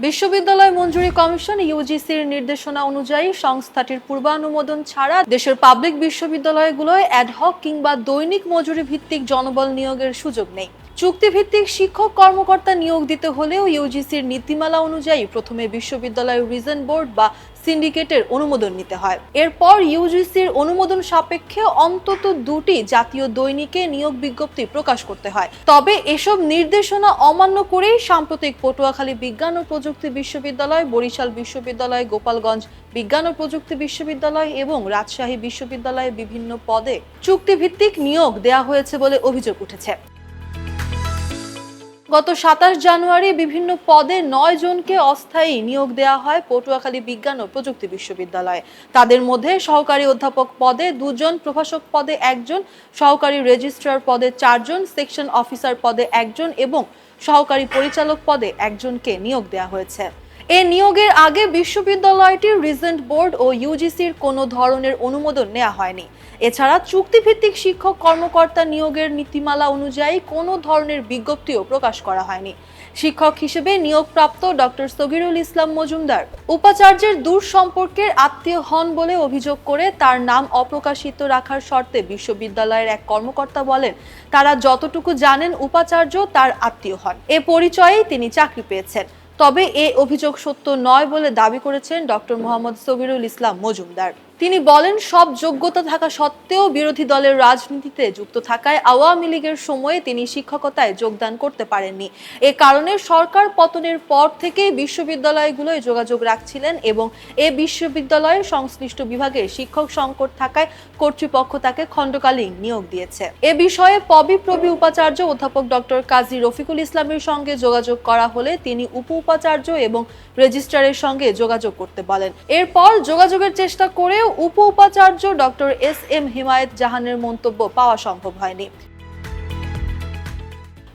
বিশ্ববিদ্যালয় মঞ্জুরি কমিশন ইউজিসির নির্দেশনা অনুযায়ী সংস্থাটির পূর্বানুমোদন ছাড়া দেশের পাবলিক বিশ্ববিদ্যালয়গুলোয় অ্যাডহক কিংবা দৈনিক মজুরি ভিত্তিক জনবল নিয়োগের সুযোগ নেই। চুক্তিভিত্তিক শিক্ষক কর্মকর্তা নিয়োগ দিতে হলেও ইউজিসির নীতিমালা অনুযায়ী প্রথমে বিশ্ববিদ্যালয় রিজন বোর্ড বা সিন্ডিকেটের অনুমোদন নিতে হয়। এরপর ইউজিসির অনুমোদন সাপেক্ষে অন্তত দুটি জাতীয় দৈনিকে নিয়োগ বিজ্ঞপ্তি প্রকাশ করতে হয়। তবে এসব নির্দেশনা অমান্য করেই সাম্প্রতিক পটুয়াখালী বিজ্ঞান ও প্রযুক্তি বিশ্ববিদ্যালয়, বরিশাল বিশ্ববিদ্যালয়, গোপালগঞ্জ বিজ্ঞান ও প্রযুক্তি বিশ্ববিদ্যালয় এবং রাজশাহী বিশ্ববিদ্যালয়ে বিভিন্ন পদে চুক্তিভিত্তিক নিয়োগ দেয়া হয়েছে বলে অভিযোগ উঠেছে। গত সাতাশ জানুয়ারি বিভিন্ন পদে নয় জনকে অস্থায়ী নিয়োগ দেওয়া হয় পটুয়াখালী বিজ্ঞান ও প্রযুক্তি বিশ্ববিদ্যালয়ে। তাদের মধ্যে সহকারী অধ্যাপক পদে দুজন, প্রভাষক পদে একজন, সহকারী রেজিস্ট্রার পদে চারজন, সেকশন অফিসার পদে একজন এবং সহকারী পরিচালক পদে একজনকে নিয়োগ দেওয়া হয়েছে। এ নিয়োগের আগে বিশ্ববিদ্যালয়টির রিজেন্ট বোর্ড ও ইউজিসির কোনো ধরনের অনুমোদন নেওয়া হয়নি। এছাড়া চুক্তিভিত্তিক শিক্ষক কর্মকর্তা নিয়োগের নীতিমালা অনুযায়ী কোনো ধরনের বিজ্ঞপ্তিও প্রকাশ করা হয়নি। শিক্ষক হিসেবে নিয়োগপ্রাপ্ত ডক্টর সগিরুল ইসলাম মজুমদার উপাচার্যের দূর সম্পর্কের আত্মীয় হন বলে অভিযোগ করে তার নাম অপ্রকাশিত রাখার শর্তে বিশ্ববিদ্যালয়ের এক কর্মকর্তা বলেন, তারা যতটুকু জানেন উপাচার্য তার আত্মীয় হন। এ পরিচয়েই তিনি চাকরি পেয়েছেন। তবে এ অভিযোগ সত্য নয় বলে দাবি করেছেন ডক্টর মোহাম্মদ সবিরুল ইসলাম মজুমদার। তিনি বলেন, সব যোগ্যতা থাকা সত্ত্বেও বিরোধী দলের রাজনীতিতে যুক্ত থাকায় আওয়ামী লীগের সময়ে তিনি শিক্ষকতায় যোগদান করতে পারেননি। এ কারণে সরকার পতনের পর থেকে বিশ্ববিদ্যালয়গুলোয় যোগাযোগ রাখছিলেন এবং এ বিশ্ববিদ্যালয়ের সংশ্লিষ্ট বিভাগে শিক্ষক সংকট থাকায় কর্তৃপক্ষ তাকে খণ্ডকালীন নিয়োগ দিয়েছে। এ বিষয়ে পবি প্রবি উপাচার্য অধ্যাপক ডক্টর কাজী রফিকুল ইসলামের সঙ্গে যোগাযোগ করা হলে তিনি উপ উপাচার্য এবং রেজিস্ট্রারের সঙ্গে যোগাযোগ করতে বলেন। এরপর যোগাযোগের চেষ্টা করেও উপ উপাচার্য ডক্টর এস এম হিমায়েত জাহানের মন্তব্য পাওয়া সম্ভব হয়নি।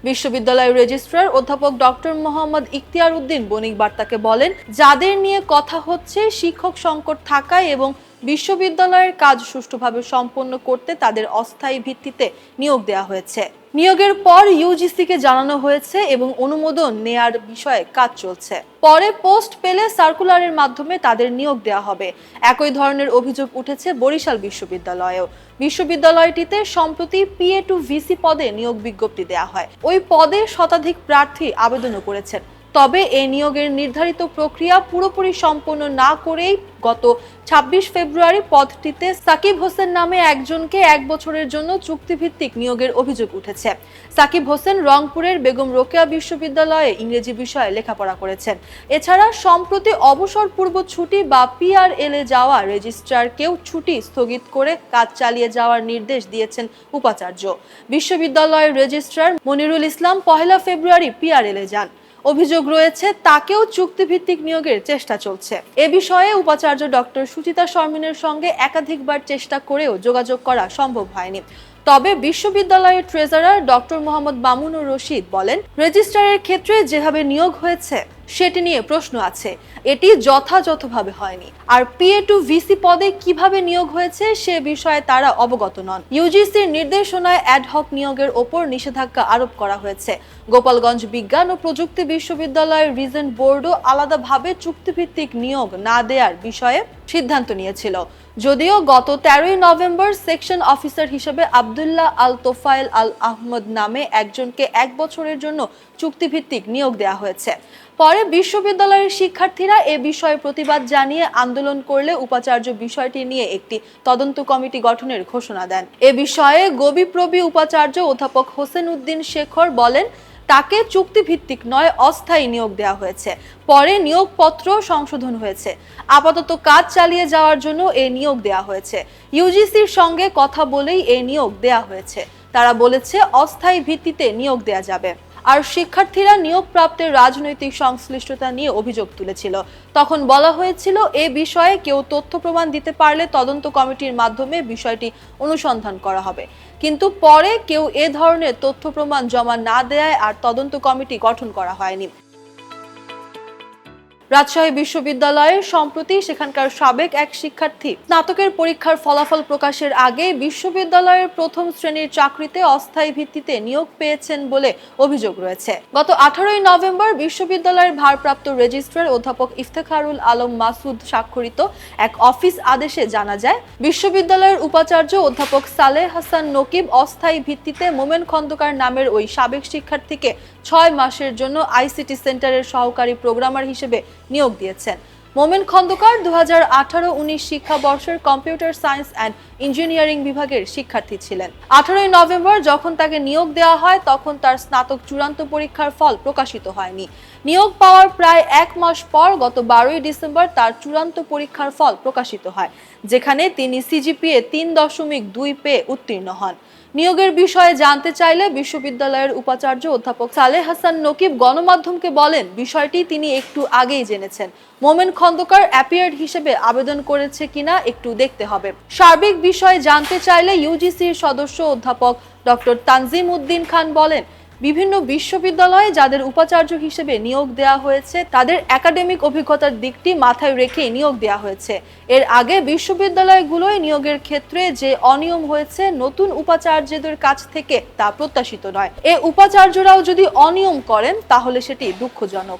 বিশ্ববিদ্যালয়ের রেজিস্ট্রার অধ্যাপক ডক্টর মোহাম্মদ ইখতিয়ার উদ্দিন বণিক বার্তাকে বলেন, যাদের নিয়ে কথা হচ্ছে, শিক্ষক সংকট থাকায় এবং বিশ্ববিদ্যালয়ের কাজ সুষ্ঠুভাবে সম্পন্ন করতে তাদের অস্থায়ী ভিত্তিতে নিয়োগ দেওয়া হয়েছে। নিয়োগের পর ইউজিসিকে জানানো হয়েছে এবং অনুমোদন নেয়ার বিষয়ে কাজ চলছে। পরে পোস্ট পেলে সার্কুলারের মাধ্যমে তাদের নিয়োগ দেওয়া হবে। একই ধরনের অভিযোগ উঠেছে বরিশাল বিশ্ববিদ্যালয়েও। বিশ্ববিদ্যালয়টিতে সম্প্রতি পিএ টু ভিসি পদে নিয়োগ বিজ্ঞপ্তি দেওয়া হয়। ওই পদে শতাধিক প্রার্থী আবেদনও করেছেন। তবে এ নিয়োগের নির্ধারিত প্রক্রিয়া পুরোপুরি সম্পন্ন না করেই গত ২৬ ফেব্রুয়ারি পদটিতে সাকিব হোসেন নামে একজনকে এক বছরের জন্য চুক্তিভিত্তিক নিয়োগের অভিযোগ উঠেছে। সাকিব হোসেন রংপুরের বেগম রোকেয়া বিশ্ববিদ্যালয়ে ইংরেজি বিষয়ে লেখাপড়া করেছেন। এছাড়া সম্প্রতি অবসর পূর্ব ছুটি বা পিআরএল এ যাওয়া রেজিস্ট্রারকেও ছুটি স্থগিত করে কাজ চালিয়ে যাওয়ার নির্দেশ দিয়েছেন উপাচার্য। বিশ্ববিদ্যালয়ের রেজিস্ট্রার মনিরুল ইসলাম পহেলা ফেব্রুয়ারি পিআরএল এ যান। অভিযোগ রয়েছে, তাকেও চুক্তিভিত্তিক নিয়োগের চেষ্টা চলছে। এ বিষয়ে উপাচার্য ডক্টর সুচিতা শর্মিনের সঙ্গে একাধিকবার চেষ্টা করেও যোগাযোগ করা সম্ভব হয়নি। তবে বিশ্ববিদ্যালয়ের ট্রেজারার ডক্টর মোহাম্মদ মামুনুর রশিদ বলেন, রেজিস্ট্রারের ক্ষেত্রে যেভাবে নিয়োগ হয়েছে সেটি নিয়ে প্রশ্ন আছে। এটি যথাযথভাবে হয়নি। আর পিএ টু ভিসি পদে কীভাবে নিয়োগ হয়েছে সে বিষয়ে তারা অবগত নন। ইউজিসির নির্দেশনায় অ্যাডহক নিয়োগের ওপর নিষেধাজ্ঞা আরোপ করা হয়েছে। গোপালগঞ্জ বিজ্ঞান ও প্রযুক্তি বিশ্ববিদ্যালয়ের রিজেন্ট বোর্ডও আলাদাভাবে চুক্তিভিত্তিক নিয়োগ না দেওয়ার বিষয়ে সিদ্ধান্ত নিয়েছিল। যদিও গত তেরোই নভেম্বর সেকশন অফিসার হিসেবে আবদুল্লাহ আল তোফায়েল আল আহমদ নামে একজনকে এক বছরের জন্য চুক্তিভিত্তিক নিয়োগ দেওয়া হয়েছে। পরে বিশ্ববিদ্যালয়ের শিক্ষার্থীরা এ বিষয়ে প্রতিবাদ জানিয়ে আন্দোলন করলে উপাচার্য বিষয়টি নিয়ে একটি তদন্ত কমিটি গঠনের ঘোষণা দেন। এ বিষয়ে গবিপ্রবি উপাচার্য অধ্যাপক হোসেন উদ্দিন শেখর বলেন তাকে চুক্তিভিত্তিক নয়, অস্থায়ী নিয়োগ দেওয়া হয়েছে। পরে নিয়োগপত্র সংশোধন হয়েছে। আপাতত কাজ চালিয়ে যাওয়ার জন্য এ নিয়োগ দেওয়া হয়েছে। ইউজিসির সঙ্গে কথা বলেই এ নিয়োগ দেওয়া হয়েছে। তারা বলেছে, অস্থায়ী ভিত্তিতে নিয়োগ দেওয়া যাবে। আর শিক্ষার্থীরা নিয়োগ প্রাপ্তের রাজনৈতিক সংশ্লিষ্টতা নিয়ে অভিযোগ তুলেছিল। তখন বলা হয়েছিল, এ বিষয়ে কেউ তথ্য প্রমাণ দিতে পারলে তদন্ত কমিটির মাধ্যমে বিষয়টি অনুসন্ধান করা হবে। কিন্তু পরে কেউ এ ধরনের তথ্য প্রমাণ জমা না দেয় আর তদন্ত কমিটি গঠন করা হয়নি। রাজশাহী বিশ্ববিদ্যালয়ের সম্প্রতি সেখানকার সাবেক এক শিক্ষার্থী স্নাতকের পরীক্ষার ফলাফল প্রকাশের আগে বিশ্ববিদ্যালয়ের প্রথম শ্রেণির চাকরিতে অস্থায়ী ভিত্তিতে নিয়োগ পেয়েছেন বলে অভিযোগ রয়েছে। গত আঠারোই নভেম্বর বিশ্ববিদ্যালয়ের ভারপ্রাপ্ত রেজিস্ট্রার অধ্যাপক ইফতেখারুল আলম মাসুদ স্বাক্ষরিত এক অফিস আদেশে জানা যায়, বিশ্ববিদ্যালয়ের উপাচার্য অধ্যাপক সালেহ হাসান নকিব অস্থায়ী ভিত্তিতে মোমেন খন্দকার নামের ওই সাবেক শিক্ষার্থীকে ছয় মাসের জন্য আইসিটি সেন্টারের সহকারী প্রোগ্রামার হিসেবে নিয়োগ দিয়েছেন। মোমেন খন্দকার দু হাজার আঠারো উনিশ শিক্ষাবর্ষের কম্পিউটার সায়েন্স অ্যান্ড ইঞ্জিনিয়ারিং বিভাগের শিক্ষার্থী ছিলেন। আঠারোই নভেম্বর যখন তাকে নিয়োগ দেওয়া হয়, তখন তার স্নাতক চূড়ান্ত পরীক্ষার ফল প্রকাশিত হয়নি। নিয়োগ পাওয়ার প্রায় এক মাস পর গত বারোই ডিসেম্বর তার চূড়ান্ত পরীক্ষার ফল প্রকাশিত হয়, যেখানে তিনি সিজিপিএ তিন দশমিক দুই পেয়ে উত্তীর্ণ হন। নিয়োগের বিষয়ে জানতে চাইলে বিশ্ববিদ্যালয়ের উপাচার্য অধ্যাপক সালেহ হাসান নকিব গণমাধ্যমকে বলেন, বিষয়টি তিনি একটু আগেই জেনেছেন। মোমেন খন্দকার অ্যাপিয়ার্ড হিসেবে আবেদন করেছে কিনা একটু দেখতে হবে। সার্বিক বিষয়ে জানতে চাইলে ইউজিসির সদস্য অধ্যাপক ডক্টর তানজিম উদ্দিন খান বলেন বিভিন্ন বিশ্ববিদ্যালয়ে যাদের উপাচার্য হিসেবে নিয়োগ দেওয়া হয়েছে, তাদের একাডেমিক অভিজ্ঞতার দিকটি মাথায় রেখে নিয়োগ দেওয়া হয়েছে। এর আগে বিশ্ববিদ্যালয়গুলোয় নিয়োগের ক্ষেত্রে যে অনিয়ম হয়েছে, নতুন উপাচার্যদের কাছ থেকে তা প্রত্যাশিত নয়। এ উপাচার্যরাও যদি অনিয়ম করেন, তাহলে সেটি দুঃখজনক।